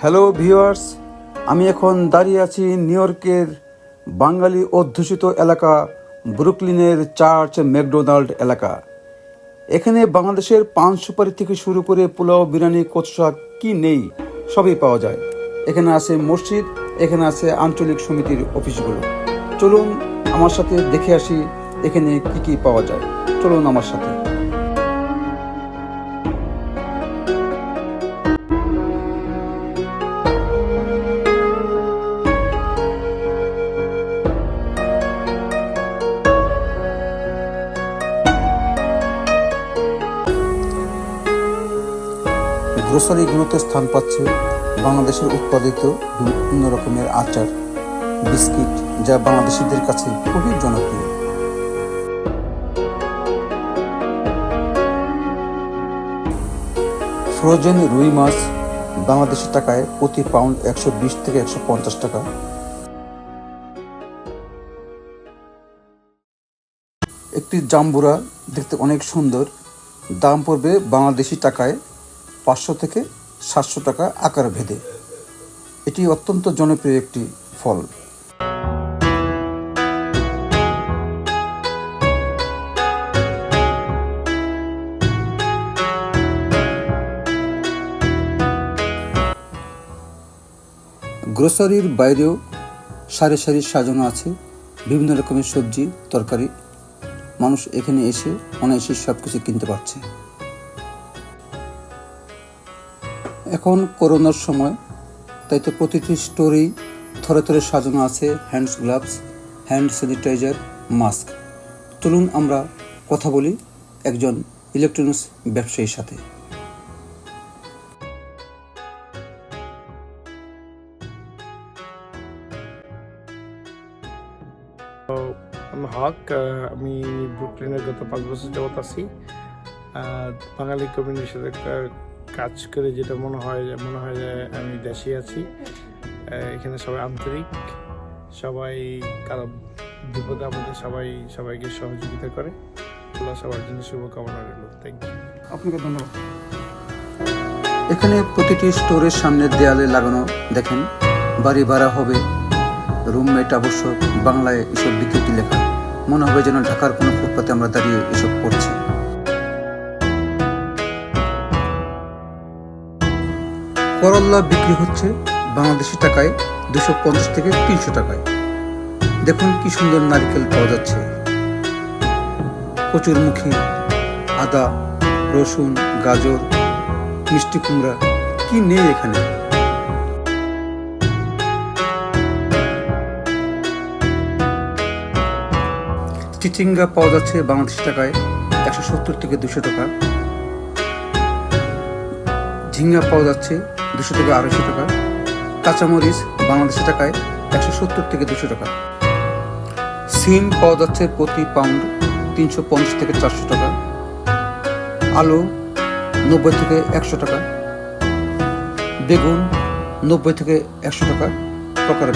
Hello viewers আমি এখন দাঁড়িয়ে আছি নিউ ইয়র্কের বাঙালি অধ্যুষিত এলাকা ব্রুকলিনের চার্চ ম্যাকডোনাল্ড এলাকা। এখানে বাংলাদেশের পান সুপারি থেকে শুরু করে পোলাও, বিরিয়ানি, কোচশাক কি নেই সবই পাওয়া যায়। এখানে আছে মসজিদ, এখানে আছে আঞ্চলিক সমিতির অফিসগুলো। চলুন আমার সাথে দেখে আসি এখানে কি কি পাওয়া যায়। চলুন আমার সাথে। গ্রোসারিগুলোতে স্থান পাচ্ছে বাংলাদেশের উৎপাদিত বিভিন্ন রকমের আচার, বিস্কিট, যা বাংলাদেশিদের কাছে খুবই জনপ্রিয়। ফ্রোজেন রুই মাছ বাংলাদেশি টাকায় প্রতি পাউন্ড একশো বিশ থেকে একশো পঞ্চাশ টাকা। একটি জাম্বুরা দেখতে অনেক সুন্দর। দাম পড়বে বাংলাদেশি টাকায় পাঁচশো থেকে সাতশো টাকা আকার ভেদে। এটি অত্যন্ত জনপ্রিয় একটি ফল। গ্রোসারির বাইরেও সারি সারি সাজানো আছে। বিভিন্ন রকমের সবজি, তরকারি। মানুষ এখানে এসে অনায়াসে সব কিছু কিনতে পারছে। এখন করোনার সময়, তাই তো প্রতিটি স্টোরেই থরে থরে সাজানো আছে hands gloves hand sanitiser mask চলুন আমরা কথা বলি একজন ইলেকট্রনিক্স ব্যবসায়ীর সাথে। আমি হক আমি ব্রুকলিনে গত পাঁচ বছর যাবত আছি। বাঙালি কমিউনিটির সাথে কা- কাজ করে যেটা মনে হয় যে- মনে হয় যে আমি দেশে আছি। এখানে সবাই আন্তরিক সবাই কারও বিপদে আমাদের সবাই সবাইকে সহযোগিতা করে। আল্লাহ সবার জন্য শুভকামনা রইল। থ্যাংক ইউ আপনাকে ধন্যবাদ। এখানে প্রতিটি স্টোরের সামনের দেয়ালে লাগানো দেখেন বাড়ি ভাড়া হবে রুমমেট আবশ্যক বাংলায় এসব বিকৃতি লেখা। মনে হবে যেন ঢাকার কোনো ফুটপাতে আমরা দাঁড়িয়ে এসব পড়ছি। করল্লা বিক্রি হচ্ছে বাংলাদেশি টাকায় দুশো পঞ্চাশ থেকে তিনশো টাকায়। দেখুন কি সুন্দর নারকেল পাওয়া যাচ্ছে। কচুরমুখী আদা, রসুন, গাজর, মিষ্টি কুমড়া, কি নেই এখানে? চিচিঙ্গা পাওয়া যাচ্ছে বাংলাদেশি টাকায় একশো সত্তর থেকে দুশো টাকা। ঝিঙ্গা পাওয়া যাচ্ছে দুশো থেকে আড়াইশো টাকা। কাঁচামরিচ বাংলাদেশি টাকায় একশো সত্তর থেকে দুশো টাকা। সিম পাওয়া যাচ্ছে প্রতি পাউন্ড তিনশো পঞ্চাশ থেকে চারশো টাকা। আলু নব্বই থেকে একশো টাকা। বেগুন নব্বই থেকে একশো টাকা প্রকার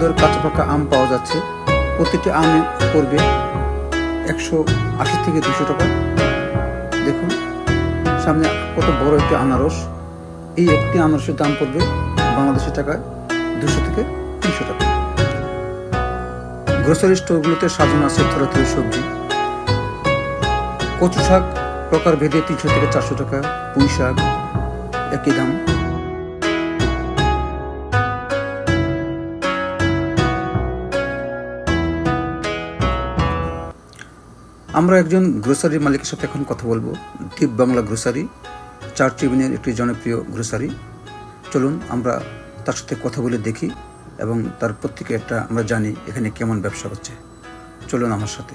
সুন্দর কাঁচা পাকা আম পাওয়া যাচ্ছে। প্রতিটি আম পড়বে একশো আশি থেকে দুশো টাকা। দেখুন, সামনে কত বড় একটি আনারস। এই একটি আনারসের দাম পড়বে বাংলাদেশি টাকায় দুশো থেকে তিনশো টাকা। গ্রোসারি স্টোরগুলোতে সাজানো আছে থরে সবজি। কচু শাক প্রকার ভেদে তিনশো থেকে চারশো টাকা। পুঁই শাক একই দাম। আমরা একজন গ্রোসারি মালিকের সাথে এখন কথা বলব। দ্বীপ বাংলা গ্রোসারি চার টিবিনের একটি জনপ্রিয় গ্রোসারি চলুন আমরা তার সাথে কথা বলে দেখি এবং তার প্রত্যেকে একটা আমরা জানি এখানে কেমন ব্যবসা হচ্ছে। চলুন আমার সাথে।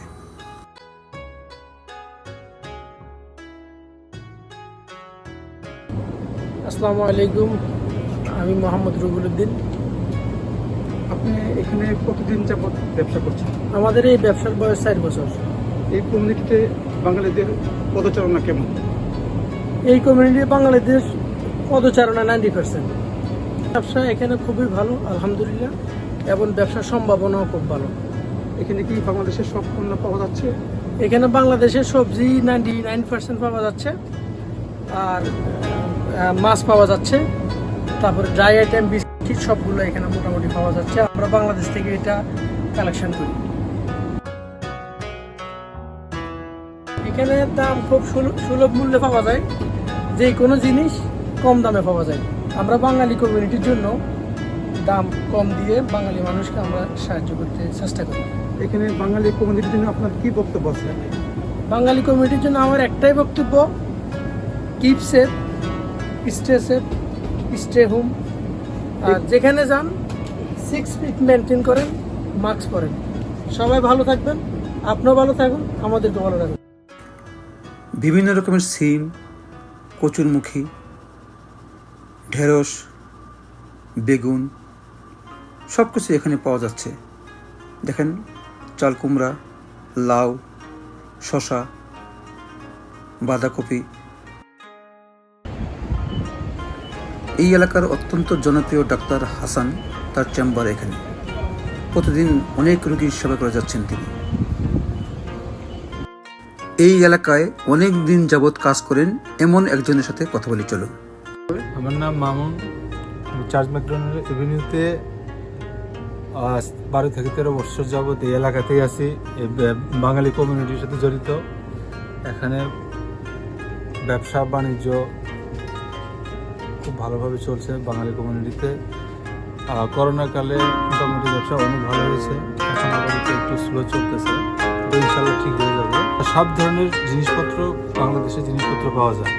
আসসালামু আলাইকুম আমি মোহাম্মদ রুবুল উদ্দিন। আপনি এখানে কতদিন যাবত ব্যবসা করছেন? আমাদের এই ব্যবসার বয়স চার বছর। এই কমিউনিটিতে বাঙালিদের পদচারণা কেমন? এই কমিউনিটি বাঙালিদের পদচারণা নাইনটি পার্সেন্ট ব্যবসা এখানে খুবই ভালো আলহামদুলিল্লাহ এবং ব্যবসার সম্ভাবনাও খুব ভালো। এখানে কি বাংলাদেশের সব পণ্য পাওয়া যাচ্ছে? এখানে বাংলাদেশের সবজি নাইনটি নাইন পার্সেন্ট পাওয়া যাচ্ছে আর মাছ পাওয়া যাচ্ছে তারপরে ড্রাই আইটেম বিস্কিট সবগুলো এখানে মোটামুটি পাওয়া যাচ্ছে। আমরা বাংলাদেশ থেকে এটা কালেকশন করি। এখানে দাম খুব সুল- সুলভ মূল্যে পাওয়া যায়। যে কোনো জিনিস কম দামে পাওয়া যায়। আমরা বাঙালি কমিউনিটির জন্য দাম কম দিয়ে বাঙালি মানুষকে আমরা সাহায্য করতে চেষ্টা করি। এখানে বাঙালি কমিউনিটির জন্য আপনার কি বক্তব্য আছে? বাঙালি কমিউনিটির জন্য আমার একটাই বক্তব্য keep safe stay safe stay home আর যেখানে যান সিক্স ফিট মেনটেন করেন মাস্ক পরেন। সবাই ভালো থাকবেন আপনিও ভালো থাকুন আমাদেরকে ভালো রাখবেন। বিভিন্ন রকমের সিম, কচুরমুখী, ঢেঁড়স, বেগুন সব কিছু এখানে পাওয়া যাচ্ছে। দেখেন চাল কুমড়া লাউ শশা বাঁধাকপি। এই এলাকার অত্যন্ত জনপ্রিয় ডাক্তার হাসান তার চেম্বার এখানে। প্রতিদিন অনেক রোগীর সেবা করে যাচ্ছেন তিনি। এই এলাকায় অনেক দিন যাবৎ কাজ করেন এমন একজনের সাথে কথা বলি, চলুন। আমার নাম মামুন। চার্জ ম্যাকডোনাল্ড এভিনিউতে বারো থেকে তেরো বছর যাবত এই এলাকাতেই আছি। বাঙালি কমিউনিটির সাথে জড়িত। এখানে ব্যবসা, বাণিজ্য খুব ভালোভাবে চলছে বাঙালি কমিউনিটিতে করোনাকালে মোটামুটি ব্যবসা অনেক ভালো হয়েছে। এখন একটু স্লো চলতেছে। ইনশাল্লাহ ঠিক হয়ে যাবে। সব ধরনের জিনিসপত্র বাংলাদেশে জিনিসপত্র পাওয়া যায়।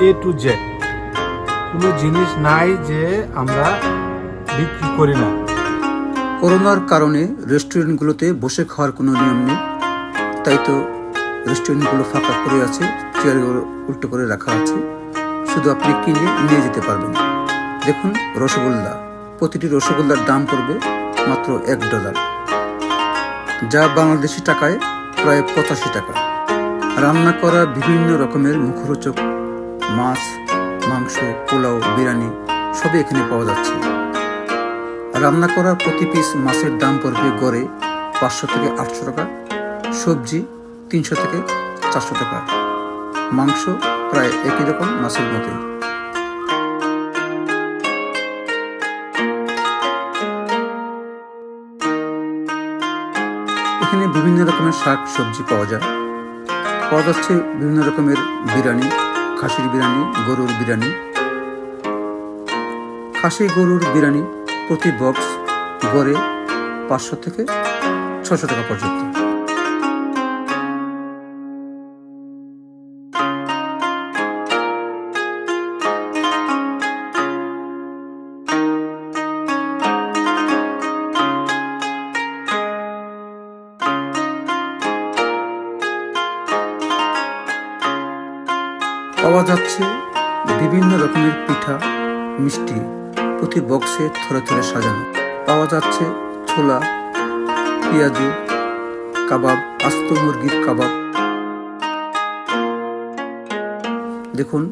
এ টু জেড কোনো জিনিস নাই যে আমরা বিক্রি করি না। করোনার কারণে রেস্টুরেন্টগুলোতে বসে খাওয়ার কোনো নিয়ম নেই। তাই তো রেস্টুরেন্টগুলো ফাঁকা করে আছে, চেয়ারগুলো উল্টো করে রাখা আছে। শুধু আপনি কিনে নিয়ে যেতে পারবেন। দেখুন রসগোল্লা। প্রতিটি রসগোল্লার দাম পড়বে মাত্র এক ডলার। যা বাংলাদেশি টাকায় প্রায় পঁচাশি টাকা। রান্না করা বিভিন্ন রকমের মুখরোচক মাছ, মাংস, পোলাও, বিরিয়ানি সবই এখানে পাওয়া যাচ্ছে। রান্না করা প্রতি পিস মাছের দাম পড়বে গড়ে পাঁচশো থেকে আটশো টাকা, সবজি তিনশো থেকে চারশো টাকা। মাংস প্রায় একই রকম মাছের মতোই। বিভিন্ন রকমের শাক, সবজি পাওয়া যায়। পাওয়া যাচ্ছে বিভিন্ন রকমের বিরিয়ানি, খাসির বিরিয়ানি, গরুর বিরিয়ানি। খাসি, গরুর বিরিয়ানি প্রতি বক্স গড়ে পাঁচশো থেকে ছশো টাকা পর্যন্ত। পাওয়া যাচ্ছে বিভিন্ন রকমের পিঠা, মিষ্টি প্রতি বক্সে থরে থরে সাজানো। পাওয়া যাচ্ছে ছোলা, পেঁয়াজু, কাবাব, আস্ত মুরগির কাবাব। দেখুন,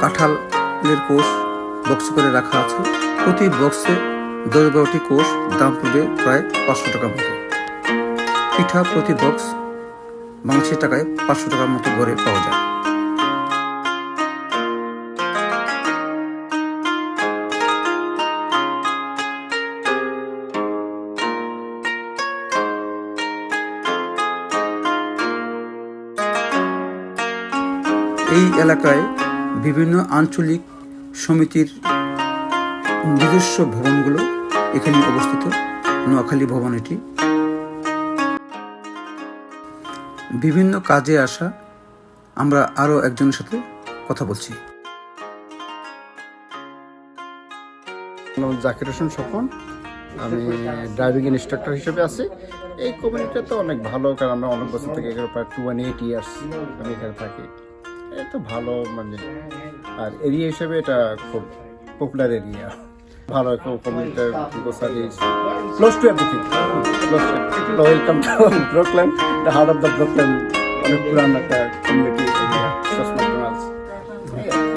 কাঁঠালের কোষ বক্স করে রাখা আছে। প্রতি বক্সে দশ বারোটি কোষ, দাম পড়বে প্রায় পাঁচশো টাকার মতো। পিঠা প্রতি বক্স মাংসের টাকায় পাঁচশো টাকার মতো গড়ে পাওয়া যায়। এই এলাকায় বিভিন্ন আঞ্চলিক সমিতির নিজস্ব ভবনগুলো এখানে অবস্থিত। নোয়াখালী ভবন এটি। বিভিন্ন কাজে আসা আমরা আরও একজনের সাথে কথা বলছি। জাকির হোসেন স্বপন। আমি ড্রাইভিং ইনস্ট্রাক্টর হিসেবে আছি। এই কমিউনিটিটা তো অনেক ভালো, কারণ আমরা অনেক বছর থেকে এখানে প্রায় টু ওয়ান এইট ইয়ার্স আমি এখানে থাকি। তো ভালো মানে আর এরিয়া হিসেবে এটা খুব পপুলার এরিয়া ভালো কমিউনিটির groceries close to everything close to welcome to Brookland the heart of the Brookland অনেক পুরান একটা কমিউনিটি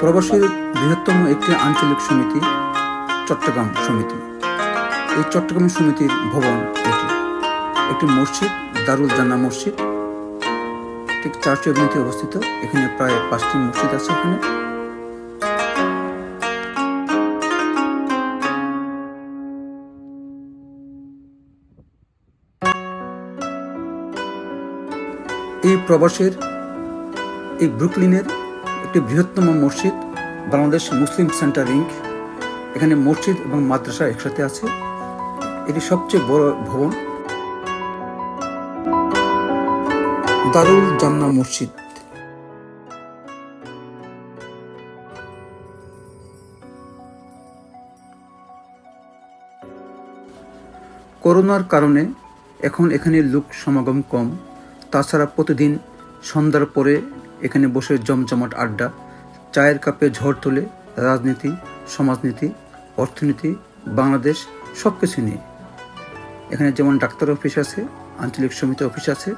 প্রবাসীর বৃহত্তম একটি আঞ্চলিক সমিতি, চট্টগ্রাম সমিতি। এই চট্টগ্রাম সমিতির ভবন এটি। একটি মসজিদ, দারুল জান্না মসজিদ। ঠিক চার্চ এভিনিউতে অবস্থিত। এখানে প্রায় পাঁচটি মসজিদ আছে এখানে। এই প্রবাসের, এই ব্রুকলিনের একটি বৃহত্তম মসজিদ, বাংলাদেশ মুসলিম সেন্টার ইঙ্ক এখানে মসজিদ এবং মাদ্রাসা একসাথে আছে। এটি সবচেয়ে বড় ভবন। দারুল জান্না মসজিদ করোনার কারণে এখন এখানে লোক সমাগম কম। তাছাড়া প্রতিদিন সন্ধ্যার পরে এখানে বসে জমজমাট আড্ডা, চায়ের কাপে ঝড় তোলে রাজনীতি, সমাজনীতি, অর্থনীতি, বাংলাদেশ সব কিছু নিয়ে। এখানে যেমন ডাক্তার অফিস আছে, আঞ্চলিক সমিতি অফিস আছে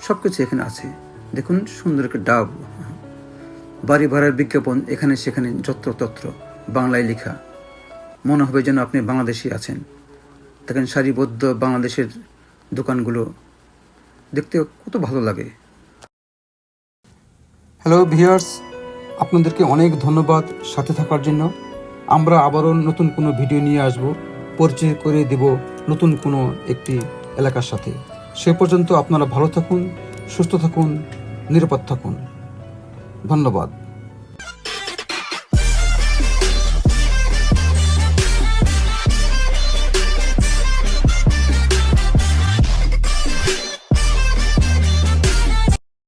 সব কিছু এখানে আছে। দেখুন, সুন্দর একটা ডাব। বাড়ি ভাড়ার বিজ্ঞাপন এখানে, সেখানে যত্রতত্র বাংলায় লেখা। মনে হবে যেন আপনি বাংলাদেশি আছেন। দেখেন, সারিবদ্ধ বাংলাদেশের দোকানগুলো। দেখতে কত ভালো লাগে। হ্যালো ভিউয়ার্স আপনাদেরকে অনেক ধন্যবাদ সাথে থাকার জন্য। আমরা আবারও নতুন কোনো ভিডিও নিয়ে আসব। পরিচয় করে দেব নতুন কোনো একটি এলাকার সাথে। সে পর্যন্ত আপনারা ভালো থাকুন সুস্থ থাকুন নিরাপদ থাকুন। ধন্যবাদ।